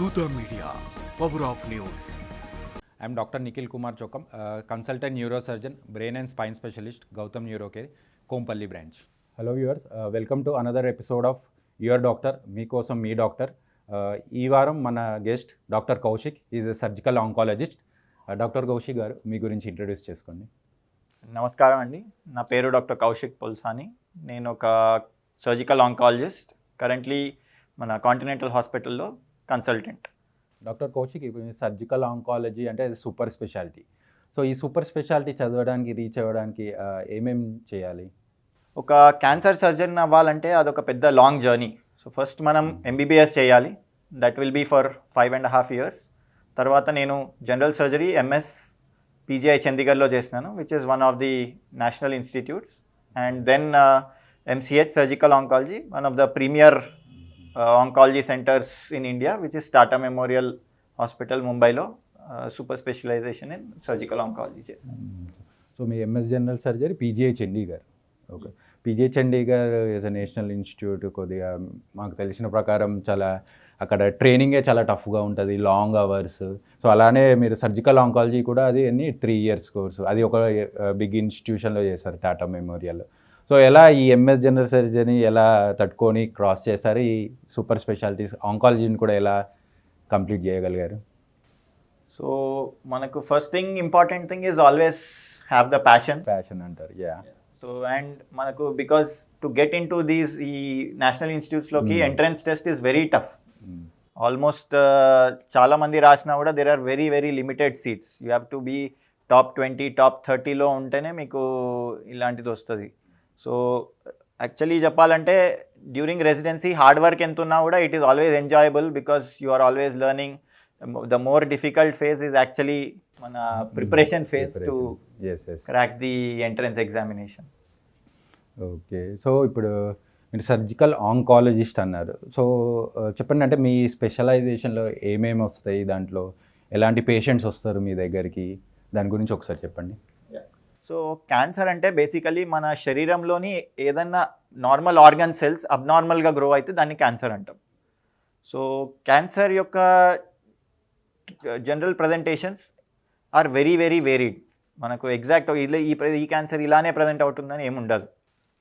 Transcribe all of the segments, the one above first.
Media, power of news. I'm Dr. Nikhil Kumar Chokam, uh, consultant neurosurgeon, brain and spine specialist, Gautam Neurocare, Kompalli branch. Hello viewers welcome to another episode of your doctor మీకోసం మీ doctor ఈ వారం మన guest doctor Kaushik is a surgical oncologist doctor Kaushik garu మీ గురించి introduce చేసుకోండి. నమస్కారం అండి. నా పేరు డాక్టర్ కౌశిక్ పుల్సాని నేను ఒక సర్జికల్ ఆంకాలజిస్ట్ కరెంట్లీ మన కాంటినెంటల్ హాస్పిటల్లో కన్సల్టెంట్. డాక్టర్ కౌశిక్ ఇప్పుడు సర్జికల్ ఆంకాలజీ అంటే అది సూపర్ స్పెషాలిటీ. సో ఈ సూపర్ స్పెషాలిటీ చదవడానికి రీచ్ అవ్వడానికి ఏమేం చేయాలి? ఒక క్యాన్సర్ సర్జన్ అవ్వాలంటే అదొక పెద్ద లాంగ్ జర్నీ. సో ఫస్ట్ మనం ఎంబీబీఎస్ చేయాలి. That will be for five and half years తర్వాత నేను జనరల్ సర్జరీ ఎంఎస్ పీజీఐ చండీగఢ్లో చేసినాను which is one of the national institutes and then MCH surgical oncology one of the premier oncology centres in India which is Tata Memorial Hospital ముంబైలో super specialisation in surgical oncology చేశాను so me MS general surgery PGI Chandigarh okay PGI Chandigarh is a national institute కొద్దిగా మాకు తెలిసిన ప్రకారం చాలా అక్కడ ట్రైనింగే చాలా టఫ్గా ఉంటుంది లాంగ్ అవర్స్ సో అలానే మీరు సర్జికల్ ఆంకాలజీ కూడా అది అన్ని త్రీ ఇయర్స్ కోర్సు అది ఒక బిగ్ ఇన్స్టిట్యూషన్లో చేశారు టాటా మెమోరియల్ సో ఎలా ఈ ఎంఎస్ జనరల్ సర్జరీ ఎలా తట్టుకొని క్రాస్ చేశారు? ఈ సూపర్ స్పెషాలిటీస్ ఆంకాలజీని కూడా ఎలా కంప్లీట్ చేయగలిగారు? సో మనకు first thing important thing is always have the passion passion అంటారు యా సో అండ్ మనకు because to get in to these ఈ national ఇన్స్టిట్యూట్స్లోకి entrance test is very tough almost చాలా మంది రాసినా కూడా there are very very limited seats you have to be top twenty top థర్టీలో ఉంటేనే మీకు ఇలాంటిది వస్తుంది. సో యాక్చువల్లీ చెప్పాలంటే డ్యూరింగ్ రెసిడెన్సీ హార్డ్ వర్క్ ఎంత ఉన్నా కూడా it is always enjoyable because you are always learning the more difficult phase is actually మన preparation phase to crack the entrance examination okay. So ఇప్పుడు మీరు సర్జికల్ ఆంకాలజిస్ట్ అన్నారు. So చెప్పండి అంటే మీ స్పెషలైజేషన్లో ఏమేమి వస్తాయి దాంట్లో? ఎలాంటి పేషెంట్స్ వస్తారు మీ దగ్గరికి? దాని గురించి ఒకసారి చెప్పండి. సో క్యాన్సర్ అంటే బేసికలీ మన శరీరంలోని ఏదన్నా నార్మల్ ఆర్గన్ సెల్స్ అబ్నార్మల్గా గ్రో అయితే దాన్ని క్యాన్సర్ అంటాం. సో క్యాన్సర్ యొక్క general presentations are very very varied. మనకు ఎగ్జాక్ట్ ఇలా ఈ ఈ క్యాన్సర్ ఇలానే ప్రజెంట్ అవుతుందని ఏమి ఉండదు.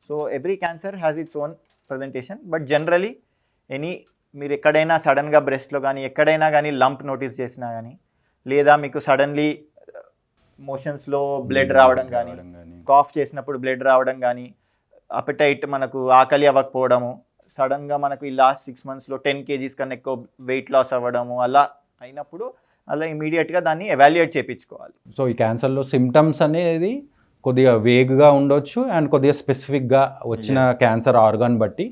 So every cancer has its own presentation. But generally any మీరు ఎక్కడైనా సడన్గా బ్రెస్ట్లో కానీ ఎక్కడైనా కానీ లంప్ నోటీస్ చేసినా కానీ లేదా మీకు సడన్లీ మోషన్స్లో బ్లడ్ రావడం కానీ. కాఫ్ చేసినప్పుడు బ్లడ్ రావడం కానీ అపెటైట్ మనకు ఆకలి అవ్వకపోవడము సడన్గా మనకు ఈ లాస్ట్ సిక్స్ మంత్స్లో టెన్ కేజీస్ కన్నా ఎక్కువ వెయిట్ లాస్ అవ్వడము అలా అయినప్పుడు అలా ఇమీడియట్గా దాన్ని ఎవాల్యుయేట్ చేయించుకోవాలి సో ఈ క్యాన్సర్లో సిమ్టమ్స్ అనేది కొద్దిగా వేగ్గా ఉండొచ్చు అండ్ కొద్దిగా స్పెసిఫిక్గా వచ్చిన. క్యాన్సర్ ఆర్గాన్ బట్టి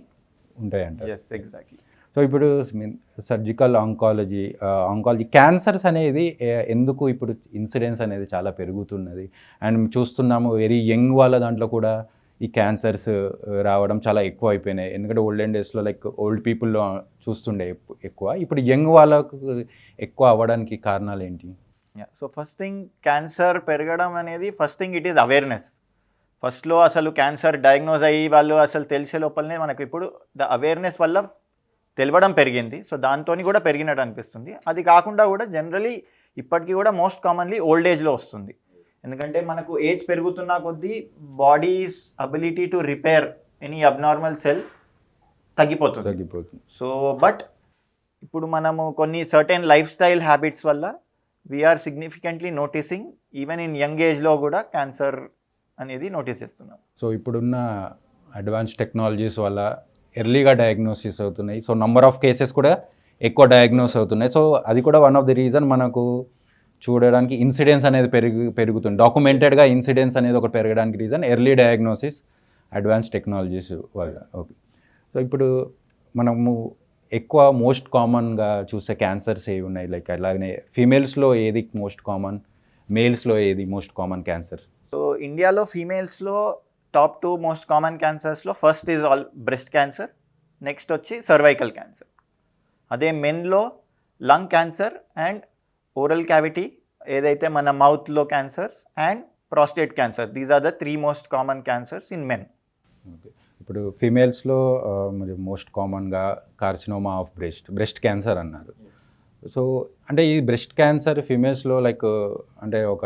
ఉంటాయంట ఎస్ ఎగ్జాక్ట్లీ సో ఇప్పుడు సర్జికల్ ఆంకాలజీ ఆంకాలజీ క్యాన్సర్స్ అనేది ఎందుకు ఇప్పుడు ఇన్సిడెన్స్ అనేది చాలా పెరుగుతున్నది? అండ్ చూస్తున్నాము వెరీ యంగ్ వాళ్ళ దాంట్లో కూడా ఈ క్యాన్సర్స్ రావడం చాలా ఎక్కువ అయిపోయినాయి ఎందుకంటే ఓల్డెన్ డేస్లో లైక్ ఓల్డ్ పీపుల్లో చూస్తుండే ఎక్కువ. ఇప్పుడు యంగ్ వాళ్ళకు ఎక్కువ అవ్వడానికి కారణాలు ఏంటి? సో ఫస్ట్ థింగ్ క్యాన్సర్ పెరగడం అనేది first thing it is awareness ఫస్ట్లో అసలు క్యాన్సర్ డయాగ్నోజ్ అయ్యి వాళ్ళు అసలు తెలిసే లోపలనే మనకు ఇప్పుడు ద అవేర్నెస్ వల్ల తెలవడం పెరిగింది. సో దాంతో కూడా పెరిగినట్టు అనిపిస్తుంది. అది కాకుండా కూడా జనరలీ ఇప్పటికీ కూడా మోస్ట్ కామన్లీ ఓల్డ్ ఏజ్లో వస్తుంది. ఎందుకంటే మనకు ఏజ్ పెరుగుతున్న కొద్దీ body's ability to repair any abnormal cell తగ్గిపోతుంది. తగ్గిపోతుంది. సో బట్ ఇప్పుడు మనము కొన్ని సర్టెన్ లైఫ్ స్టైల్ హ్యాబిట్స్ వల్ల we're significantly noticing even in young ఏజ్లో కూడా క్యాన్సర్ అనేది నోటీస్ చేస్తున్నాం. సో ఇప్పుడున్న అడ్వాన్స్ టెక్నాలజీస్ వల్ల ఎర్లీగా డయాగ్నోసిస్ అవుతున్నాయి. సో నంబర్ ఆఫ్ కేసెస్ కూడా ఎక్కువ డయాగ్నోస్ అవుతున్నాయి. సో అది కూడా వన్ ఆఫ్ ది రీజన్ మనకు చూడడానికి ఇన్సిడెన్స్ అనేది పెరుగు పెరుగుతుంది. డాక్యుమెంటెడ్గా ఇన్సిడెన్స్ అనేది ఒకటి పెరగడానికి reason early diagnosis advance technologies వల్ల. ఓకే సో ఇప్పుడు మనము ఎక్కువ మోస్ట్ కామన్గా చూసే క్యాన్సర్స్ ఏవి ఉన్నాయి? లైక్ అలాగనే ఫీమేల్స్లో ఏది మోస్ట్ కామన్ మేల్స్లో ఏది మోస్ట్ కామన్ క్యాన్సర్ సో ఇండియాలో ఫీమేల్స్లో top two most common క్యాన్సర్స్లో first is all breast cancer next వచ్చి సర్వైకల్ క్యాన్సర్. అదే మెన్లో lung cancer and oral cavity ఏదైతే మన మౌత్లో cancers and prostate cancer. These are the three most common cancers in men okay. ఇప్పుడు ఫీమేల్స్లో మరి most కామన్గా carcinoma of breast breast cancer అన్నారు. So అంటే ఈ బ్రెస్ట్ క్యాన్సర్ ఫిమేల్స్లో లైక్ అంటే ఒక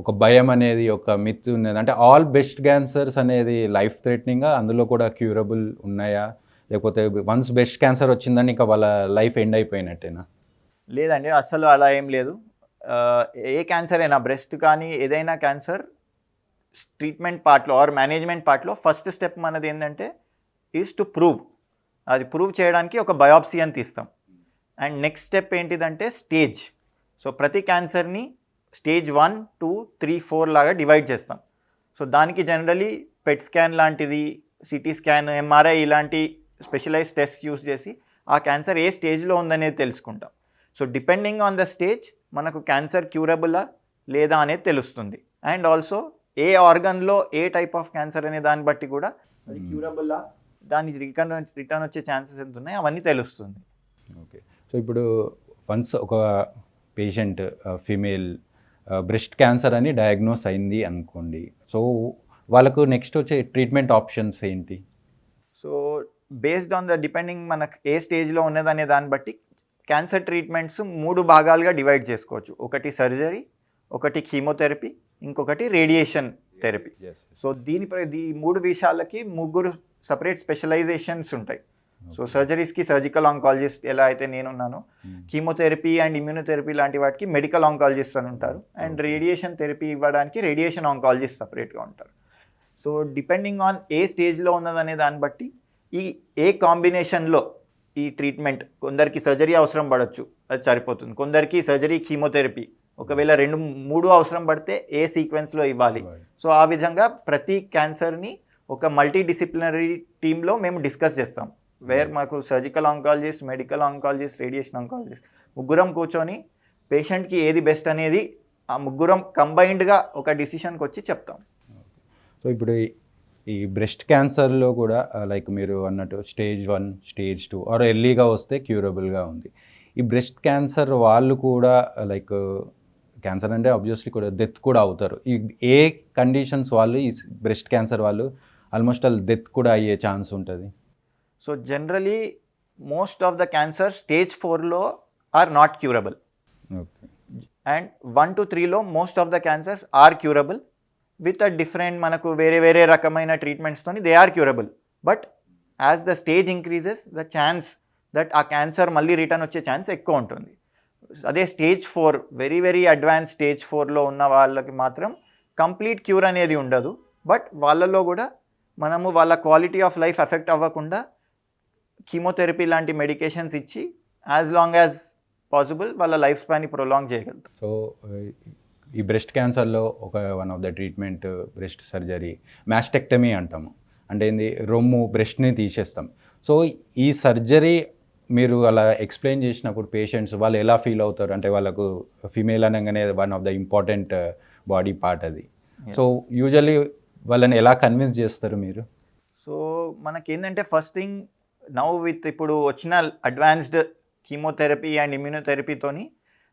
ఒక భయం అనేది ఒక మిత్ ఉన్నది. అంటే ఆల్ బెస్ట్ క్యాన్సర్స్ అనేది లైఫ్ థ్రెటనింగ్గా అందులో కూడా క్యూరబుల్ ఉన్నాయా? లేకపోతే వన్స్ బెస్ట్ క్యాన్సర్ వచ్చిందని ఇంకా వాళ్ళ లైఫ్ ఎండ్ అయిపోయినట్టేనా? లేదండి అసలు అలా ఏం లేదు. ఏ క్యాన్సర్ అయినా బ్రెస్ట్ కానీ ఏదైనా క్యాన్సర్ ట్రీట్మెంట్ పార్ట్లో ఆర్ మేనేజ్మెంట్ పార్ట్లో ఫస్ట్ స్టెప్ మనది ఏంటంటే ఈజ్ టు ప్రూవ్ అది ప్రూవ్ చేయడానికి ఒక బయాప్సీ అని తీస్తాం. అండ్ నెక్స్ట్ స్టెప్ ఏంటిదంటే స్టేజ్ సో ప్రతి క్యాన్సర్ని stage one two three four లాగా డివైడ్ చేస్తాం. సో దానికి జనరలీ పెట్ స్కాన్ లాంటిది సిటీ స్కాన్ ఎంఆర్ఐ ఇలాంటి స్పెషలైజ్ టెస్ట్ యూస్ చేసి ఆ క్యాన్సర్ ఏ స్టేజ్లో ఉందనేది తెలుసుకుంటాం. So depending on the stage మనకు క్యాన్సర్ క్యూరబులా లేదా అనేది తెలుస్తుంది. అండ్ ఆల్సో ఏ ఆర్గన్లో ఏ టైప్ ఆఫ్ క్యాన్సర్ అనే దాన్ని బట్టి కూడా అది క్యూరబులా దానికి రిటర్న్ రిటర్న్ వచ్చే ఛాన్సెస్ ఎంత ఉన్నాయి అవన్నీ తెలుస్తుంది. ఓకే. సో ఇప్పుడు వన్స్ ఒక పేషెంట్ ఫిమేల్ బ్రెస్ట్ క్యాన్సర్ అని డయాగ్నోస్ అయింది అనుకోండి. సో వాళ్ళకు నెక్స్ట్ వచ్చే ట్రీట్మెంట్ ఆప్షన్స్ ఏంటి? So based on the depending మనకు ఏ స్టేజ్లో ఉన్నదనే దాన్ని బట్టి క్యాన్సర్ ట్రీట్మెంట్స్ మూడు భాగాలుగా డివైడ్ చేసుకోవచ్చు. ఒకటి సర్జరీ ఒకటి కీమోథెరపీ ఇంకొకటి రేడియేషన్ థెరపీ సో దీనిపై ఈ మూడు విషయాలకి ముగ్గురు సపరేట్ స్పెషలైజేషన్స్ ఉంటాయి. సో సర్జరీస్కి సర్జికల్ ఆంకాలజిస్ట్ ఎలా అయితే నేనున్నానో కీమోథెరపీ అండ్ ఇమ్యూనోథెరపీ లాంటి వాటికి మెడికల్ ఆంకాలజిస్ట్ అని ఉంటారు అండ్ రేడియేషన్ థెరపీ ఇవ్వడానికి రేడియేషన్ ఆంకాలజిస్ట్ సపరేట్గా ఉంటారు సో డిపెండింగ్ ఆన్ ఏ స్టేజ్లో ఉన్నదనే దాన్ని బట్టి ఈ ఏ కాంబినేషన్లో ఈ ట్రీట్మెంట్ కొందరికి సర్జరీ అవసరం పడవచ్చు అది సరిపోతుంది. కొందరికి సర్జరీ కీమోథెరపీ ఒకవేళ రెండు మూడు అవసరం పడితే ఏ సీక్వెన్స్లో ఇవ్వాలి. సో ఆ విధంగా ప్రతి క్యాన్సర్ని ఒక మల్టీ డిసిప్లినరీ టీంలో మేము డిస్కస్ చేస్తాం. వేర్ మాకు surgical oncologist medical oncologist radiation oncologist. ముగ్గురం కూర్చొని పేషెంట్కి ఏది బెస్ట్ అనేది ఆ ముగ్గురం కంబైన్డ్గా ఒక డిసిషన్కి వచ్చి చెప్తాం. సో ఇప్పుడు ఈ- బ్రెస్ట్ క్యాన్సర్లో కూడా లైక్ మీరు అన్నట్టు stage one stage two or ఎర్లీగా వస్తే క్యూరబుల్గా ఉంది. ఈ బ్రెస్ట్ క్యాన్సర్ వాళ్ళు కూడా లైక్ క్యాన్సర్ అంటే ఆబ్వియస్లీ కూడా డెత్ కూడా అవుతారు. ఈ ఏ కండిషన్స్ వాళ్ళు ఈ బ్రెస్ట్ క్యాన్సర్ వాళ్ళు ఆల్మోస్ట్ ఆల్ డెత్ కూడా అయ్యే ఛాన్స్ ఉంటుంది. So generally most of the cancer stage ఫోర్లో are not curable. And one two త్రీలో most of the cancers are curable. With a different మనకు వేరే వేరే రకమైన ట్రీట్మెంట్స్తోని they are curable but as the stage increases the chance that ఆ cancer మళ్ళీ return వచ్చే chance ఎక్కువ ఉంటుంది. అదే stage four very very advance stage ఫోర్లో ఉన్న వాళ్ళకి మాత్రం కంప్లీట్ క్యూర్ అనేది ఉండదు. బట్ వాళ్ళలో కూడా మనము వాళ్ళ క్వాలిటీ ఆఫ్ లైఫ్ ఎఫెక్ట్ అవ్వకుండా కీమోథెరపీ లాంటి మెడికేషన్స్ ఇచ్చి యాజ్ లాంగ్ యాజ్ పాసిబుల్ వాళ్ళ లైఫ్ స్పాన్ని ప్రొలాంగ్ చేయగలుగుతాం సో ఈ బ్రెస్ట్ క్యాన్సర్లో ఒక one of the treatment breast surgery mastectomy అంటాము. అంటే ఏంది? రొమ్ము బ్రెస్ట్ని తీసేస్తాం. సో ఈ సర్జరీ మీరు అలా ఎక్స్ప్లెయిన్ చేసినప్పుడు పేషెంట్స్ వాళ్ళు ఎలా ఫీల్ అవుతారు? అంటే వాళ్ళకు ఫీమేల్ అనగానే one of the important body part అది. సో యూజువల్లీ వాళ్ళని ఎలా కన్విన్స్ చేస్తారు మీరు? సో మనకేంటంటే ఫస్ట్ థింగ్ నౌ విత్ ఇప్పుడు వచ్చిన advanced chemotherapy and ఇమ్యూనోథెరపీతోని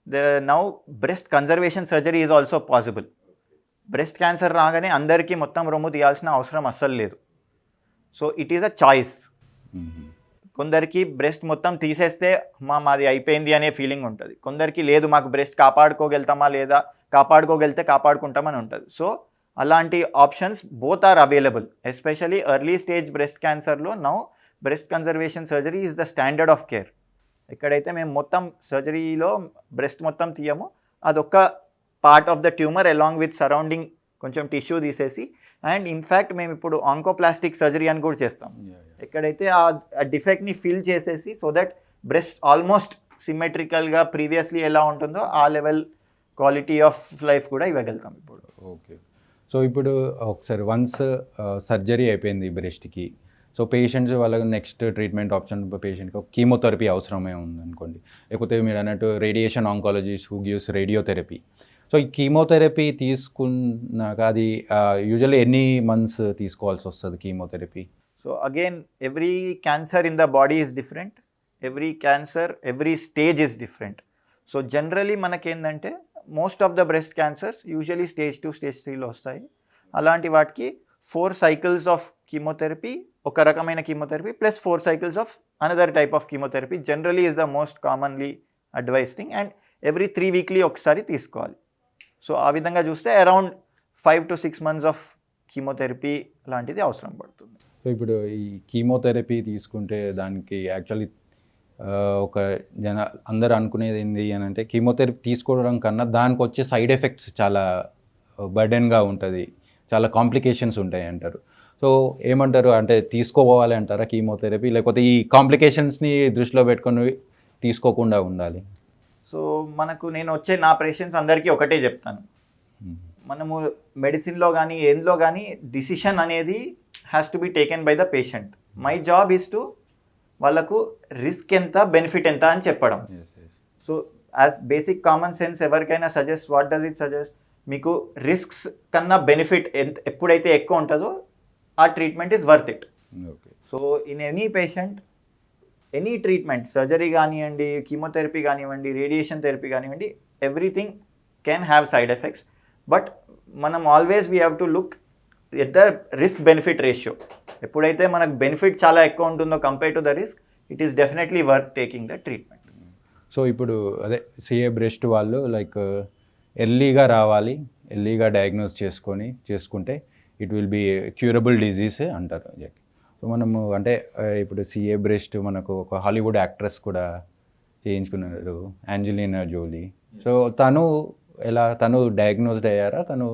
the now breast conservation surgery is also possible. Breast cancer రాగానే అందరికీ మొత్తం రొమ్ము తీయాల్సిన అవసరం అస్సలు లేదు. So it is a choice కొందరికి బ్రెస్ట్ మొత్తం తీసేస్తే మా మాది అయిపోయింది అనే ఫీలింగ్ ఉంటుంది. కొందరికి లేదు మాకు బ్రెస్ట్ కాపాడుకోగలుగుతామా లేదా కాపాడుకోగలిగితే కాపాడుకుంటామని ఉంటుంది. సో అలాంటి options both are available especially early stage breast క్యాన్సర్లో now breast conservation surgery is the standard of care ఎక్కడైతే మేము మొత్తం సర్జరీలో బ్రెస్ట్ మొత్తం తీయము అదొక part of the tumour along with surrounding కొంచెం టిష్యూ తీసేసి అండ్ ఇన్ఫ్యాక్ట్ మేము ఇప్పుడు ఆంకోప్లాస్టిక్ సర్జరీ అని కూడా చేస్తాం. ఎక్కడైతే ఆ డిఫెక్ట్ని ఫిల్ చేసేసి సో దట్ బ్రెస్ట్ ఆల్మోస్ట్ సిమెట్రికల్గా ప్రీవియస్లీ ఎలా ఉంటుందో ఆ లెవెల్ క్వాలిటీ ఆఫ్ లైఫ్ కూడా ఇవ్వగలుగుతాం ఇప్పుడు. ఓకే సో ఇప్పుడు ఒకసారి వన్స్ సర్జరీ అయిపోయింది బ్రెస్ట్కి సో పేషెంట్స్ వాళ్ళకి నెక్స్ట్ ట్రీట్మెంట్ ఆప్షన్ పేషెంట్కి కీమోథెరపీ అవసరమే ఉందనుకోండి. లేకపోతే మీరు అన్నట్టు radiation oncologists who gives radiotherapy so ఈ కీమోథెరపీ తీసుకున్నాక అది యూజువల్లీ ఎన్ని మంత్స్ తీసుకోవాల్సి వస్తుంది chemotherapy so again every cancer in the body is different every cancer every stage is different so generally మనకేంటంటే most of the breast cancers usually stage two stage త్రీలో వస్తాయి. అలాంటి వాటికి ఫోర్ సైకిల్స్ ఆఫ్ కీమోథెరపీ ఒక రకమైన chemotherapy plus four cycles of another type of chemotherapy. Generally is the most commonly advise thing and every three weekly ఒకసారి తీసుకోవాలి. So ఆ విధంగా చూస్తే around five to six months of chemotherapy లాంటిది అవసరం పడుతుంది. సో ఇప్పుడు ఈ కీమోథెరపీ తీసుకుంటే దానికి యాక్చువల్లీ uh, ఒక జన అందరు అనుకునేది ఏంటి అని అంటే కీమోథెరపీ తీసుకోవడం కన్నా దానికి వచ్చే సైడ్ ఎఫెక్ట్స్ చాలా uh, బర్డెన్గా ఉంటుంది. చాలా కాంప్లికేషన్స్ ఉంటాయి అంటారు. సో ఏమంటారు? అంటే తీసుకోవాలి అంటారా కీమోథెరపీ? లేకపోతే ఈ కాంప్లికేషన్స్ని దృష్టిలో పెట్టుకొని తీసుకోకుండా ఉండాలి. సో మనకు నేను వచ్చే నా పేషెంట్స్ అందరికీ ఒకటే చెప్తాను. మనము మెడిసిన్లో కానీ ఏంలో కానీ డిసిషన్ అనేది has to be taken by the patient my job is to వాళ్ళకు రిస్క్ ఎంత బెనిఫిట్ ఎంత అని చెప్పడం. So as basic common sense ఎవరికైనా suggest what does it suggest మీకు రిస్క్స్ కన్నా బెనిఫిట్ ఎంత ఎప్పుడైతే ఎక్కువ ఉంటుందో ఆ treatment is worth it okay so in any patient any treatment surgery కానివ్వండి కీమోథెరపీ కానివ్వండి రేడియేషన్ థెరపీ కానివ్వండి everything can have side effects but మనం always we have to look at the risk benefit ratio ఎప్పుడైతే మనకు benefit చాలా ఎక్కువ ఉంటుందో compare to the risk it is definitely worth taking the treatment so ఇప్పుడు అదే CA breast వాళ్ళు like ఎర్లీగా రావాలి ఎర్లీగా డయాగ్నోస్ చేసుకొని చేసుకుంటే it will be curable disease అంటారు. సో మనము అంటే ఇప్పుడు సిఏ బ్రెస్ట్ మనకు ఒక హాలీవుడ్ యాక్ట్రెస్ కూడా చేయించుకున్నారు యాంజలీనా జోలీ సో తను ఎలా తను డయాగ్నోస్డ్ అయ్యారా? తను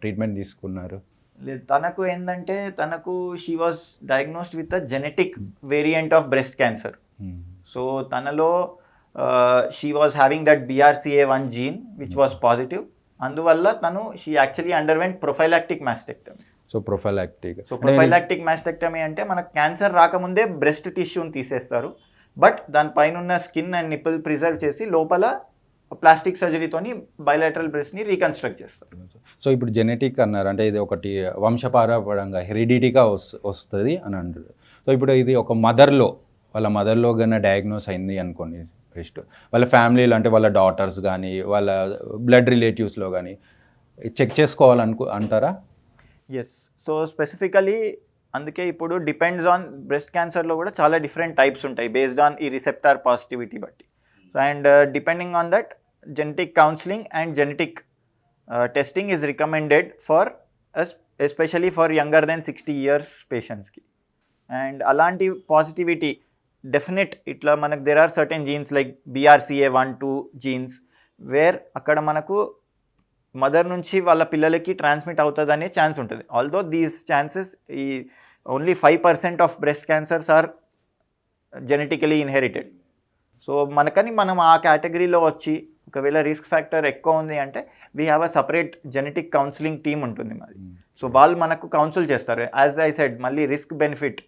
ట్రీట్మెంట్ తీసుకున్నారు? లేదు తనకు ఏంటంటే తనకు she was diagnosed with a genetic variant of breast cancer. So తనలో she was having that BRCA one gene which was positive అందువల్ల తను she actually underwent prophylactic mastectomy so prophylactic so prophylactic mastectomy అంటే మనకు cancer రాకముందే breast టిష్యూని తీసేస్తారు. But దానిపైన ఉన్న skin and nipple preserve చేసి లోపల ప్లాస్టిక్ సర్జరీతోని బయలాటరల్ బ్రెస్ట్ని రీకన్స్ట్రక్ట్ చేస్తారు. సో ఇప్పుడు జెనెటిక్ అన్నారు. అంటే ఇది ఒకటి వంశపారపరంగా హెరిడిటీగా వస్ వస్తుంది అని అంటారు సో ఇప్పుడు ఇది ఒక మదర్లో వాళ్ళ మదర్లో కన్నా డయాగ్నోస్ అయింది అనుకోండి. రిస్ట్ వాళ్ళ ఫ్యామిలీలో అంటే వాళ్ళ డాటర్స్ కానీ వాళ్ళ బ్లడ్ రిలేటివ్స్లో కానీ చెక్ చేసుకోవాలనుకు అంటారా? ఎస్ సో స్పెసిఫికలీ అందుకే ఇప్పుడు డిపెండ్స్ ఆన్ బ్రెస్ట్ క్యాన్సర్లో కూడా చాలా డిఫరెంట్ టైప్స్ ఉంటాయి బేస్డ్ ఆన్ ఈ రిసెప్టార్ పాజిటివిటీ బట్టి. So and depending on that genetic counselling and genetic testing is recommended for especially for younger than sixty years పేషెంట్స్కి and అలాంటి పాజిటివిటీ డెఫినెట్ ఇట్లా మనకు there are certain genes like BRCA one two genes where అక్కడ మనకు mother నుంచి వాళ్ళ పిల్లలకి transmit అవుతుందనే ఛాన్స్ ఉంటుంది. ఆల్దో దీస్ ఛాన్సెస్ ఈ only five percent of breast cancers are genetically inherited so మనకని మనం ఆ కేటగిరీలో వచ్చి ఒకవేళ రిస్క్ ఫ్యాక్టర్ ఎక్కువ ఉంది అంటే we have a separate genetic counselling team ఉంటుంది మాది. సో వాళ్ళు మనకు కౌన్సిల్ చేస్తారు. యాజ్ ఐ సెడ్ మళ్ళీ risk benefit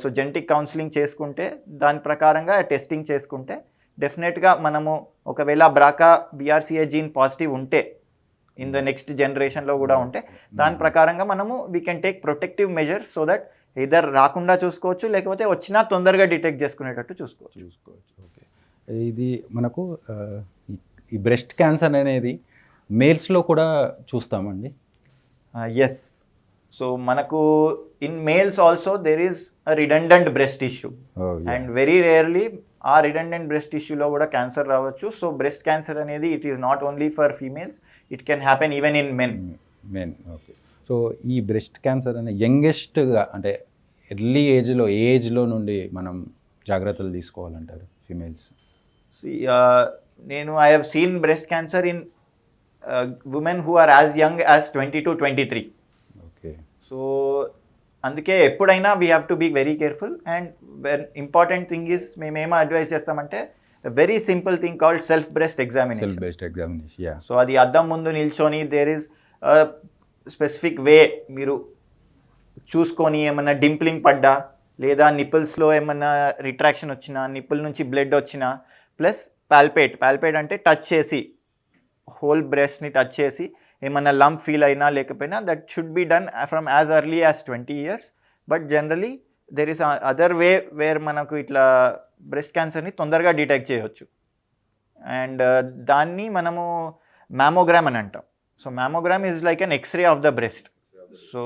so genetic counselling చేసుకుంటే దాని ప్రకారంగా టెస్టింగ్ చేసుకుంటే డెఫినెట్గా మనము ఒకవేళ బ్రాకా బీఆర్సీఏ జీన్ పాజిటివ్ ఉంటే ఇన్ ద నెక్స్ట్ జనరేషన్లో కూడా ఉంటే దాని ప్రకారంగా మనము we can take protective measures so that either రాకుండా చూసుకోవచ్చు లేకపోతే వచ్చినా తొందరగా డిటెక్ట్ చేసుకునేటట్టు చూసుకోవచ్చు. చూసుకోవచ్చు. ఓకే ఇది మనకు ఈ బ్రెస్ట్ క్యాన్సర్ అనేది మేల్స్లో కూడా చూస్తామండి? ఎస్ సో మనకు in males also there is redundant breast issue. And very rarely ఆ రిడండెంట్ బ్రెస్ట్ ఇష్యూలో కూడా క్యాన్సర్ రావచ్చు. సో బ్రెస్ట్ క్యాన్సర్ అనేది it is not only for females it can happen even in men men okay so ఈ breast cancer అనే యంగెస్ట్గా అంటే early ఏజ్లో ఏజ్లో నుండి మనం జాగ్రత్తలు తీసుకోవాలంటారు ఫీమేల్స్ uh, నేను I have seen breast cancer in women who are as young as twenty two twenty three so అందుకే ఎప్పుడైనా we have to be very careful and important thing is మేము ఏమో అడ్వైస్ చేస్తామంటే very simple thing called self breast examination based examination yeah so అది అద్దం ముందు నిల్చొని there is specific వే మీరు చూసుకొని ఏమన్నా డింప్లింగ్ పడ్డా లేదా నిపుల్స్లో ఏమన్నా రిట్రాక్షన్ వచ్చినా నిపుల్ నుంచి బ్లడ్ వచ్చినా ప్లస్ పాల్పేట్ పాల్పేట్ అంటే టచ్ చేసి హోల్ బ్రెస్ట్ని టచ్ చేసి ఏమన్నా లంప్ ఫీల్ అయినా లేకపోయినా that should be done from as early as twenty years but generally there is other way where మనకు ఇట్లా బ్రెస్ట్ క్యాన్సర్ని తొందరగా డిటెక్ట్ చేయవచ్చు అండ్ దాన్ని మనము మ్యామోగ్రామ్ అని అంటాం. So mammogram is like an X-ray of the breast so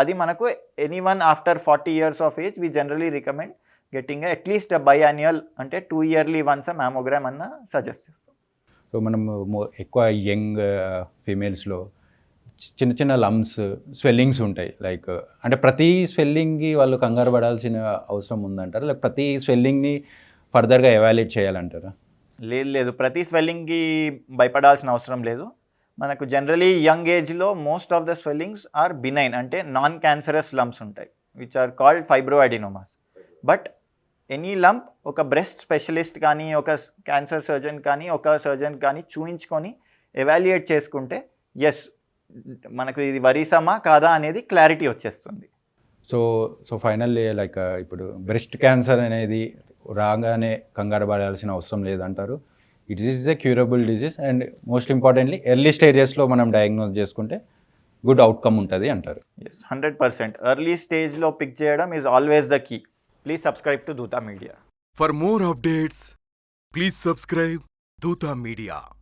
అది మనకు any one after forty years of age we generally recommend getting at least biannual అంటే టూ ఇయర్లీ వన్స్ మ్యామోగ్రామ్ అన్న suggest చేస్తాం. So మనం మో- ఎక్కువ యంగ్ ఫీమేల్స్లో చిన్న చిన్న లమ్స్ స్వెల్లింగ్స్ ఉంటాయి. లైక్ అంటే ప్రతి స్వెల్లింగ్కి వాళ్ళు కంగారు పడాల్సిన అవసరం ఉందంటారా? లేక ప్రతి స్వెల్లింగ్ని ఫర్దర్గా ఎవాల్యుయేట్ చేయాలంటారా? లేదు లేదు. ప్రతి స్వెల్లింగ్కి భయపడాల్సిన అవసరం లేదు. మనకు జనరలీ యంగ్ ఏజ్లో most of the swellings are benign అంటే నాన్ క్యాన్సరస్ లమ్స్ ఉంటాయి which are called fibroadenomas. But any lump ఒక బ్రెస్ట్ స్పెషలిస్ట్ కానీ ఒక క్యాన్సర్ సర్జన్ కానీ ఒక సర్జన్ కానీ చూయించుకొని ఎవాల్యుయేట్ చేసుకుంటే ఎస్ మనకు ఇది వరీసమా కాదా అనేది క్లారిటీ వచ్చేస్తుంది. సో సో ఫైనల్లీ లైక్ ఇప్పుడు బ్రెస్ట్ క్యాన్సర్ అనేది రాగానే కంగారు పడాల్సిన అవసరం లేదంటారు. It is a curable disease and most importantly early స్టేజెస్లో మనం డయాగ్నోస్ చేసుకుంటే గుడ్ అవుట్కమ్ ఉంటుంది అంటారు. ఎస్ హండ్రెడ్ పర్సెంట్ ఎర్లీ స్టేజ్లో పిక్ చేయడం is always the key Please subscribe to Duta Media. For more updates, please subscribe Duta Media.